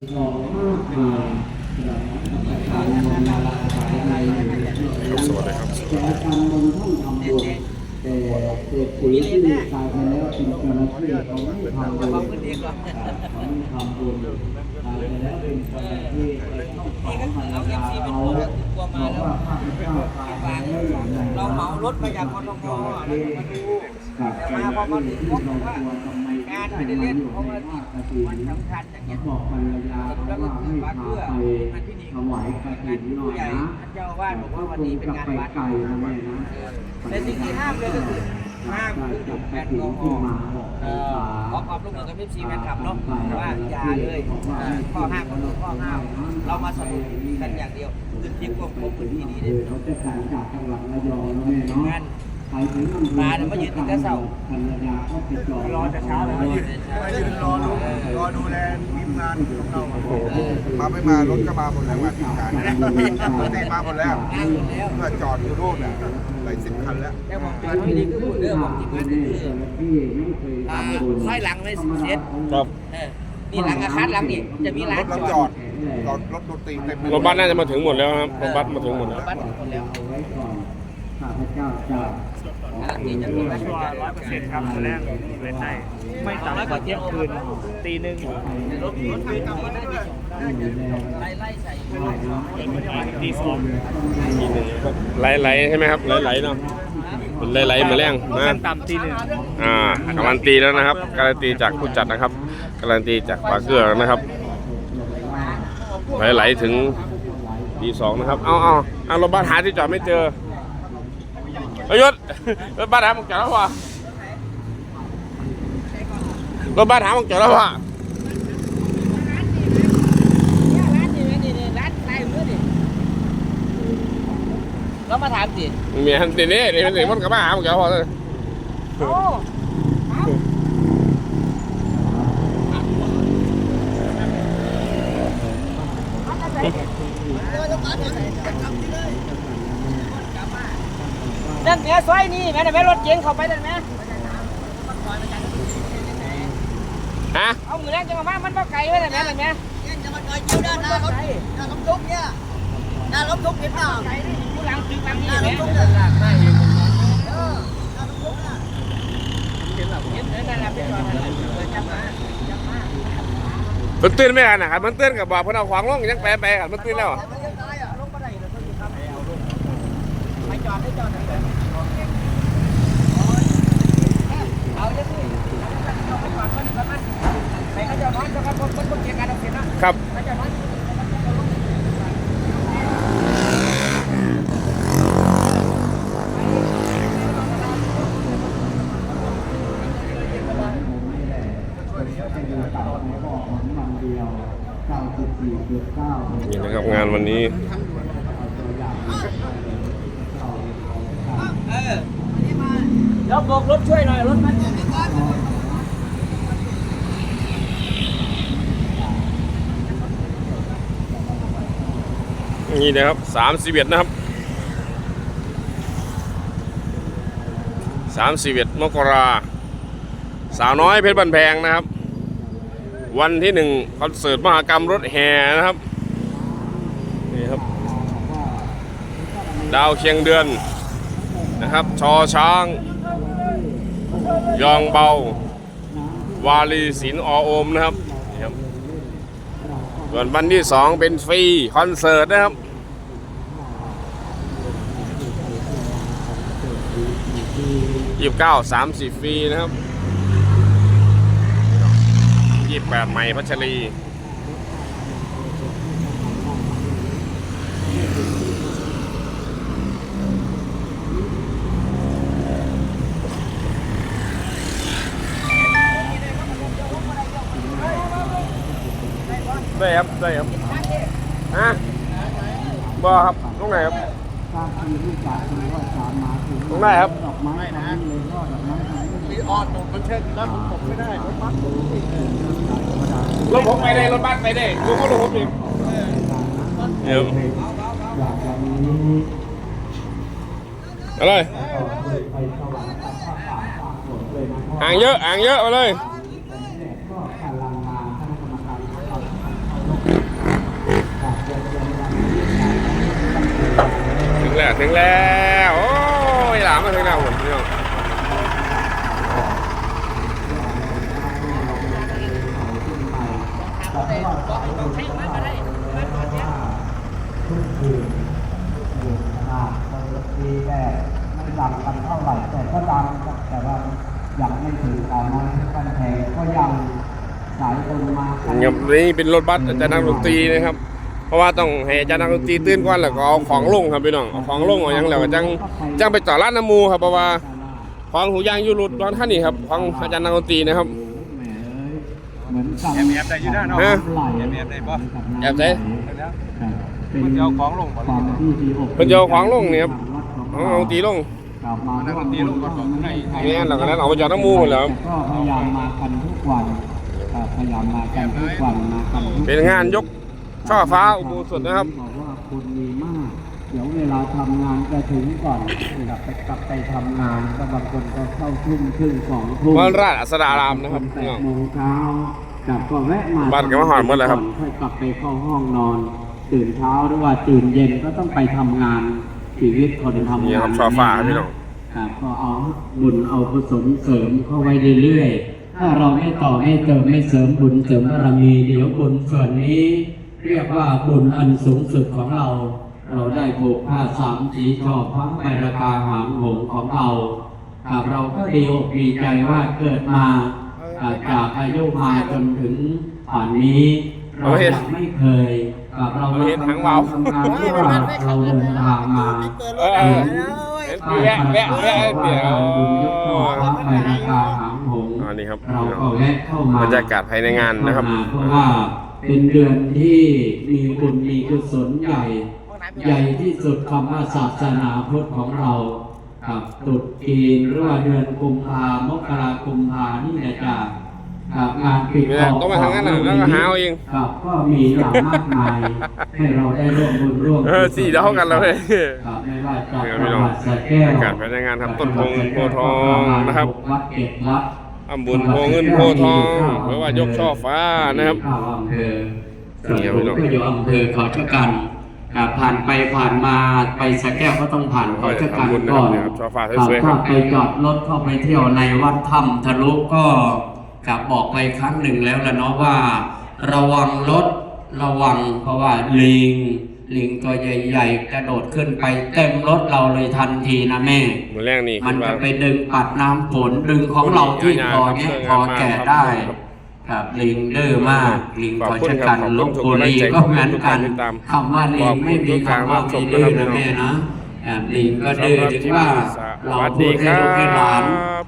สวัสดีครับแต่อาจารย์มนท่านทำบุญแต่เศรษฐีที่ตายไปแล้วเป็นเจ้าหน้าที่เขาไม่ทำบุญเขาไม่ทำบุญตายไปแล้วเป็นเจ้าหน้าที่เขาต้องขอภรรยาเขาบอกว่าข้าพเจ้าตายแล้วอย่างไรเราเหมารถมาจากกทมมาดูแต่มาพอมาถึงก็บอกว่าควรทำไมงานได้ไม่ได้เล่นอยู่เพราะว่าวันสำคัญอย่างเงี้ยบอกภรรยาเขาว่าให้พาไปถวายกฐินหน่อยนะท่านเจ้าอาวาสบอกว่าวันนี้เป็นงานวัดไก่นะแม่นะแต่สิ่งที่ห้ามเลยก็คือห้ามคือจุดแอลกอฮอล์ขอความร่วมมือกับพี่ซีแฟนคลับเนาะว่าอย่าเลยข้อห้ามก็คือข้อห้ามเรามาสนุกกันอย่างเดียวพื้นที่ควบคุมพื้นที่นี้คืได้เขาจะการจากจังหวัดระยองนะแม่เนาะ ปถึงอำเภอมาเนี่ยมายืนตั้งแต่เช้าภรรยาก็ไปจอดรอแต่เช้าแล้วมายืนมายืนรอดูรอดูแลทีมงานของเรามาไม่มารถก็มาหมดแล้วว่าทีมงานรถตีมาหมดแล้วมาหมดแล้วเพื่อจอดอยู่นู่นน่ะหลายสิบคันแล้วแต่ผมจอดที่นี่คือพูดเรื่องผมที่มันคืออ่าซอยหลังเลยเซ็ตครับเออนี่หลังอาคารหลังนี่จะมีร้ารนถเราจจออดดจอดรถดนตรีเต็มไปหรมถดบัสน่าจะมาถึงหมดแล้วครับรถบัสมาถึงหมดแล้ว ข้าพเจ้าจะแล้วนี่จะมีร้านร้อยเปอร์เซ็นต์ครับแรกเล่นได้ไม่ต่ำกว่าเที่ยงคืนตีหนึ่งรถรถคืนนี้น่าจะไล่ไล่ใส่ตีสองไหลๆใช่ไหมครับไหลๆเนาะเป็นไหลๆมาแรงนะต่ำตีหนึ่งอ่าการันตีแล้วนะครับ การันตีจากผู้จัดนะครับ การันตีจากปาเกลือนะครับไหลๆถึงตีสองนะครับ เอาเอาเอารถบัสหาที่จอดไม่เจอ ประยุทธ์รถบัสหามึงจอดแล้ววะรถบัสหามึงจอดแล้ววะร้านนี่นี่นี่ร้านใส่มือดิเรามาถามสิเมียตีนี่นี่มันตีมันกับมาหามึงจอดแล้ววะโอ้ นั่นแม่ซอยนี่แม่แม่รถเก๋งเข้าไปนั่นแม่ฮะเอาเงินแรกจะมาบ้านมันบ่ไกลไว้นั่นแม่นั่นแม่จะมาจอยจิ้วด้านหน้ารถหน้ารถทุกเนี่ยหน้ารถทุกเห็นเปล่าไกลนี่ผู้หลังตึกหลังนี่หน้ารแม่ถทุกเนี่ยเออหน้ารถทุกน่ะเห็นแล้วนั่นแหละเป็นจอดนั่นแหละเออจับมาจับมามันตื่นไม่กันนะครับมันตื่นกับบอกเพนเอาขวางลงยังแปลไปกันมันตื่นแล้วแต่มันยังตายอะลงมาได้เลยเพิ่งจะทำ ไปจอดให้จอดนั่นแหละเอาเดี๋ยวสิเอาไปจอดก่อนก่อนมันไปเขาจะนอนจะกันบนบนบนเกียร์การเอาเสียนะครับ เขาจะนอน นี่นะครับงาน วันนี้ เดี๋ยวโบกรถช่วยหน่อยรถมันนี่นะครับสามสิบเอ็ดนะครับสามสิบเอ็ดมกราสาวน้อยเพชรบันแพงนะครับ วันที่หนึ่งคอนเสิร์ตมหากรรมรถแห่นะครับนี่ครับ ดาวเคียงเดือนนะครับ ชอช้าง ยองเบา วาลีศิลอโอมนะครับนี่ครับส่วนวันที่สองเป็นฟรีคอนเสิร์ตนะครับ ยี่สิบเก้าสามสิบฟรีนะครับ ยี่สิบแปดใหม่พัชรี ครับได้ครับฮะบอครับตรงไหนครับตรงไหนครับมีออดตกมันเช็ดแล้วผมตกไม่ได้รถบัสรถผมไปได้รถบัสไปได้ดูเขารถผมเดี๋ยวอะไรอ่างเยอะอ่างเยอะมาเลย ถึงแล้วโอ้ยหลามมาถึงแล้วผมพี่น้องทุกคืนคืนนะครับบางทีแม่ไม่ดังกันเท่าไหร่แต่ก็ดังครับแต่ว่ายังไม่ถึงตอนนั้นกันแพงก็ยังสายคนมากันครับนี่เป็นรถบัสอาจารย์นักดนตรีนะครับ เพราะว่าต้องให้อาจารย์นักดนตรีตื่นก่อนแล้วก็เอาของลงครับพี่น้องเอาของลงเอาหยังแล้วก็จังจังไปต่อร้านน้ำมูครับเพราะว่าของหูยางอยู่รถร้อนท่านนี่ครับของอาจารย์นักดนตรีนะครับแหมเอ้ยเหมือนกับแอบแอบได้อยู่ด้านนอกฮะไหลแอบแอบได้ปะแอบได้แล้วครับเป็นมันจะเอาของลงบ่ความที่ดีอกเพิ่นจะเอาของลงเนี่ยครับเอาเอาตีลงกลับมานักดนตรีลงก่อนให้นี่เราก็นั้นเอาไปจากน้ำมูหมดแล้วก็พยายามมากันทุกวันครับพยายามมากันทุกวันมากันทุกวัเป็นงานยก ช่อฟ้าอุโบสถนะครับบอกว่าคนมีมาก เดี๋ยวเวลาทำงานจะถึงก่อนกลับไปกลับไปทำงานก็บางคนก็เข้าทุ่มครึ่งสองทุ่มวัดราชอัสดารามนะครับแปดโมงเช้ากลับก็แวะมาบ้านแกมาหอดหมดแล้วครับก่อนค่อยกลับไปเข้าห้องนอน ตื่นเช้าหรือว่าตื่นเย็นก็ต้องไปทำงานชีวิตคนทำนี่งานครับช่อฟ้าครับพี่น้องครับก็เอาบุญเอากุศลเสริมเข้าไว้เรื่อยๆถ้าเราไม่ต่อไม่เติมไม่เสริมบุญเสริมบารมีเดี๋ยวบุญส่วนนี้ เรียกว่าบุญอันสูงสุดของเรา เราได้ผูกผ้าสามสีชอบพระใบราคาหางหงของเราเราก็ดีอกดีใจว่าเกิดมาจากอายุมาจนถึงป่านนี้เรายังไม่เคยครับเราเห็นหางวาทำงานที่ว่าเราเดินทางมาเออเออแวะแวะแวะเดี๋ยวไปราคาหางหงส์อันนี้ครับเราก็แวะเข้ามาบรรยากาศภายในงานนะครับเพราะว่า เป็นเดือนที่มีบุญมีกุศลใหญ่ ใหญ่ที่สุดคำว่าศาสนาพุทธของเราครับตรุษจีนหรือว่าเดือนกุมภามกรากุมภานี่นะจ๊ะครับงานปิดไม่ได้ต้องมาทางนั้นน่ะแล้วก็หาเอาเองครับก็มีอย่างมากมายให้เราได้ร่วมบุญร่วมเออสี่เท่ากันแล้วเว้ยครับไม่ว่าจะเนี่ยจัพี่งน้องหวัดสระแก้วบรรยากาศภายในงานครับต้นพงโพธิ์ทองนะครับวัดเก็ดวัด ทำบุญโพเงินโพทองหรือว่ายกช่อฟ้านะครับอำเภอนี่ครับพี่น้องก็อยู่อำเภอเขาชะกันผ่านไปผ่านมาไปสะแก้วก็ต้องผ่านเขาชะกันก่อนถ้าไปจอดรถเข้าไปเที่ยวในวัดถ้ำทะลุก็กลับบอกไปครั้งหนึ่งแล้วละเนาะว่า ระวังรถระวังเพราะว่าลิง ลิงตัวใหญ่ๆกระโดดขึ้นไปเต็มรถเราเลยทันทีนะแม่ มือแรกนี่มันคือว่าจะไปดึงปัดน้ำฝนดึงของเราที่พอเนี้ยพอแก่ได้ ครับลิงดื้อมากลิงขอบขอคุณชะครักับนขอบคุณลบบุรีทุกก็กำลังใจเหมือนกันขอบคุณทุกการติดตามคำว่าลิงไม่มีคำว่าไม่ดื้อนะแม่นะครับลิงก็ดื้อถึงว่าเราสวัสพูดีดคให้รัลูกให้หลานบ